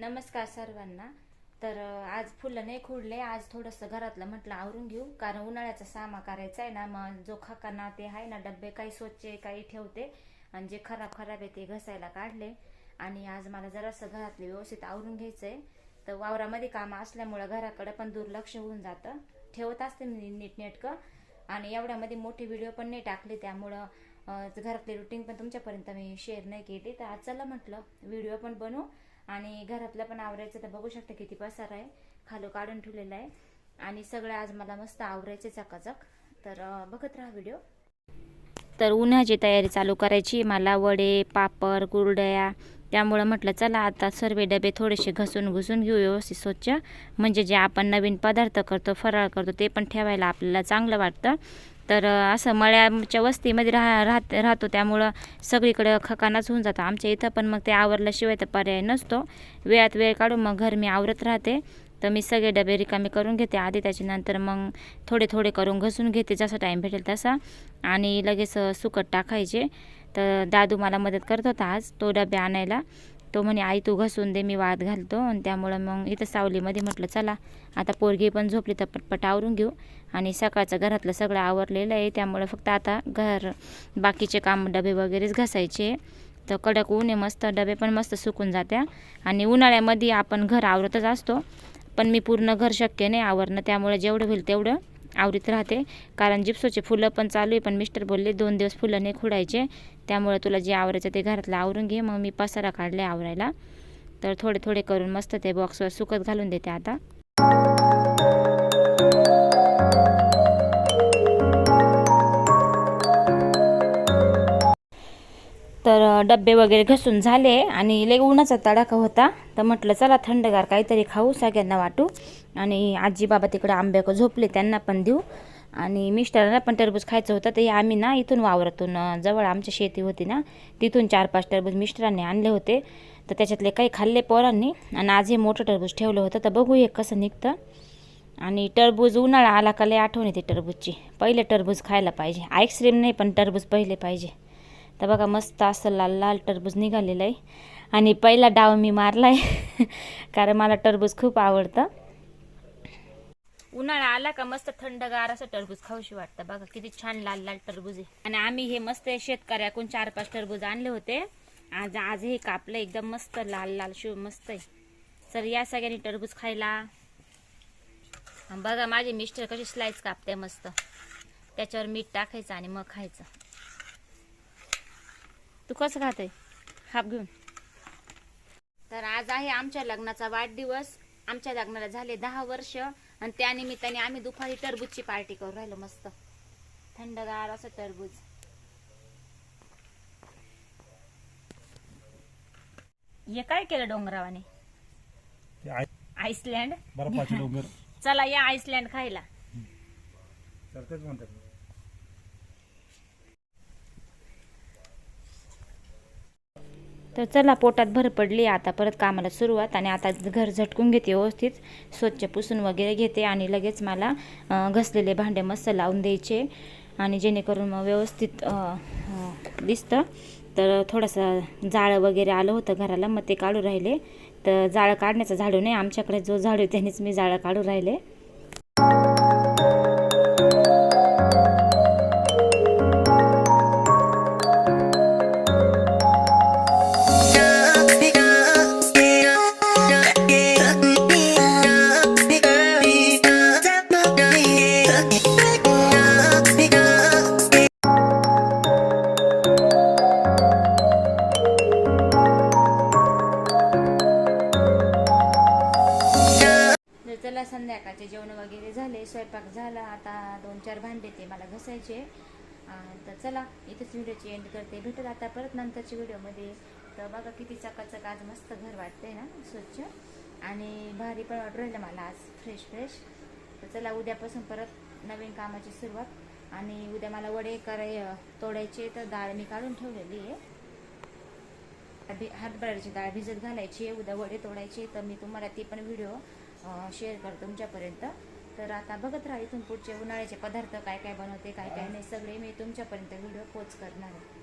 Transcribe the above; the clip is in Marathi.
नमस्कार सर्वांना. तर आज फुलं नाही खुडले आज थोडंसं घरातलं म्हटलं आवरून घेऊ. कारण उन्हाळ्याचा सामा करायचा आहे ना मग जो खकाना ते आहे ना डब्बे काही स्वच्छ काही ठेवते. आणि जे खराब खराब आहे ते घसायला काढले. आणि आज मला जरासं घरातले व्यवस्थित आवरून घ्यायचं आहे तर वावरामध्ये कामं असल्यामुळं घराकडे पण दुर्लक्ष होऊन जातं. ठेवत असते मी नीटनेटकं. आणि एवढ्यामध्ये मोठी व्हिडिओ पण नाही टाकली त्यामुळं घरातली रुटीन पण तुमच्यापर्यंत मी शेअर नाही केली. तर आज चला म्हटलं व्हिडिओ पण बनवू. आणि घरातलं पण आवरायचं तर बघू शकता किती पसार आहे. खालो काढून ठेवलेलं आहे. आणि सगळं आज मला मस्त आवरायचे चकाचक. तर बघत राहा व्हिडिओ. तर उन्हाची तयारी चालू करायची. मला वडे पापड कुरडया त्यामुळं म्हटलं चला आता सर्व डबे थोडेसे घसून घुसून घेऊ व्यवस्थित स्वच्छ. म्हणजे जे आपण नवीन पदार्थ करतो फराळ करतो ते पण ठेवायला आपल्याला चांगलं वाटतं. तर असं मळ्याच्या वस्तीमध्ये राह राहत राहतो. त्यामुळं सगळीकडं खकानाच होऊन जातं. आमच्या इथं पण मग ते आवरल्याशिवाय तर पर्याय नसतो. वेळात वेळ काढून मग घर मी आवरत राहते. तर मी सगळे डबे रिकामे करून घेते. आधी त्याच्यानंतर मग थोडे थोडे करून घसून घेते. जसा टाईम भेटेल तसा. आणि लगेच सुकट टाकायचे. तर दादू मला मदत करत होता आज तो डबे आणायला. तो म्हणे आई तू घसून दे मी वाद घालतो. आणि त्यामुळं मग इथं सावलीमध्ये म्हटलं चला आता पोरगी पण झोपली तर पटपट आवरून घेऊ. आणि सकाळचं घरातलं सगळं आवरलेलं आहे. त्यामुळं फक्त आता घर बाकीचे काम डबे वगैरेच घासायचे तर कडक ऊन आहे मस्त डबे पण मस्त सुकून जात्या. आणि उन्हाळ्यामध्ये आपण घर आवरतच असतो. पण मी पूर्ण घर शक्य नाही आवरणं त्यामुळे जेवढं होईल तेवढं आवरीत राहते. कारण जिप्सोचे फुलं पण चालू आहे पण मिस्टर बोलले दोन दिवस फुलं नाही खुडायचे. त्यामुळे तुला जे आवरायचं ते घरातलं आवरून घे. मग मी पसारा काढले आवरायला. तर थोडे थोडे करून मस्त ते बॉक्सवर सुकत घालून देते आता. डब्बे वगैरे घसून झाले आणि लय उन्हाचा तडाखा होता. तर म्हटलं चला थंडगार काहीतरी खाऊ सगळ्यांना वाटू आणि आजी बाबा तिकडे आंब्याक झोपले त्यांना पण देऊ. आणि मिस्टरांना पण टरबूज खायचं होतं. तर आम्ही ना इथून वावरातून जवळ आमची शेती होती ना तिथून चार पाच टरबूज मिस्टरांनी आणले होते. तर त्याच्यातले काही खाल्ले पोरांनी आणि आज हे मोठं टरबूज ठेवलं होतं. तर बघू हे कसं निघतं. आणि टरबूज उन्हाळा आला का लय आठवण येते टरबूजची. पहिले टरबूज खायला पाहिजे. आईस्क्रीम नाही पण टरबूज पहिले पाहिजे. तर बघा मस्त असं लाल लाल टरबूज निघालेलं आहे. आणि पहिला डाव मी मारला आहे कारण मला टरबूज खूप आवडतं. उन्हाळा आला का मस्त थंडगार असं टरबूज खाऊशी वाटतं. बघा किती छान लाल लाल टरबूज आहे. आणि आम्ही हे मस्त शेतकऱ्याकडून चार पाच टरबूज आणले होते. आज आज हे कापलं एकदम मस्त लाल लाल शिव मस्त आहे. सर या सगळ्यांनी टरबूज खायला. बघा माझे मिस्टर कशी स्लाइस कापते मस्त. त्याच्यावर मीठ टाकायचं आणि मग खायचं. तू कसं खाते? हाप घेऊन. तर आज आहे आमच्या लग्नाचा वाढदिवस. आमच्या लग्नाला झाले दहा वर्ष आणि त्या निमित्ताने आम्ही दुपारी टरबूजची पार्टी करू राहिलो मस्त. थंडगार असं टरबूज. हे काय केलं डोंगरावाने? आईसलँड? बर्फाचे डोंगर. चला या आईसलँड खायला. तर तेच म्हणतात. तर चला पोटात भर पडली. आता परत कामाला सुरुवात आणि आता घर झटकून घेते व्यवस्थित. स्वच्छ पुसून वगैरे घेते आणि लगेच मला घसलेले भांडे मस्त लावून द्यायचे. आणि जेणेकरून मग व्यवस्थित दिसतं. तर थोडंसं जाळं वगैरे आलं होतं घराला मग ते काढू राहिले. तर जाळं काढण्याचं झाडू नाही. आमच्याकडे जो झाडू त्यानेच मी जाळं काढू राहिले. संध्याकाळचे जेवण वगैरे झाले स्वयंपाक झाला. आता दोन चार भांडे ते मला घसायचे. तर चला इथेच व्हिडिओची एंड करते. भेटत आता परत नंतरच्या व्हिडिओमध्ये. तर बघा किती चकाचक आज मस्त घर वाटतंय ना स्वच्छ. आणि भारी पण वाटू राहिलं मला आज फ्रेश फ्रेश तर चला उद्यापासून परत नवीन कामाची सुरुवात. आणि उद्या मला वडे कराय तोडायचे तर डाळ मी काढून ठेवलेली आहे. हरभऱ्याची डाळ भिजत घालायची उद्या वडे तोडायचे तर मी तुम्हाला ती पण व्हिडिओ शेअर करतो तुमच्यापर्यंत. तर आता बघत राहा इथून पुढचे उन्हाळ्याचे पदार्थ काय काय बनवते काय काय नाही सगळे मी तुमच्यापर्यंत व्हिडिओ पोच करणार आहे.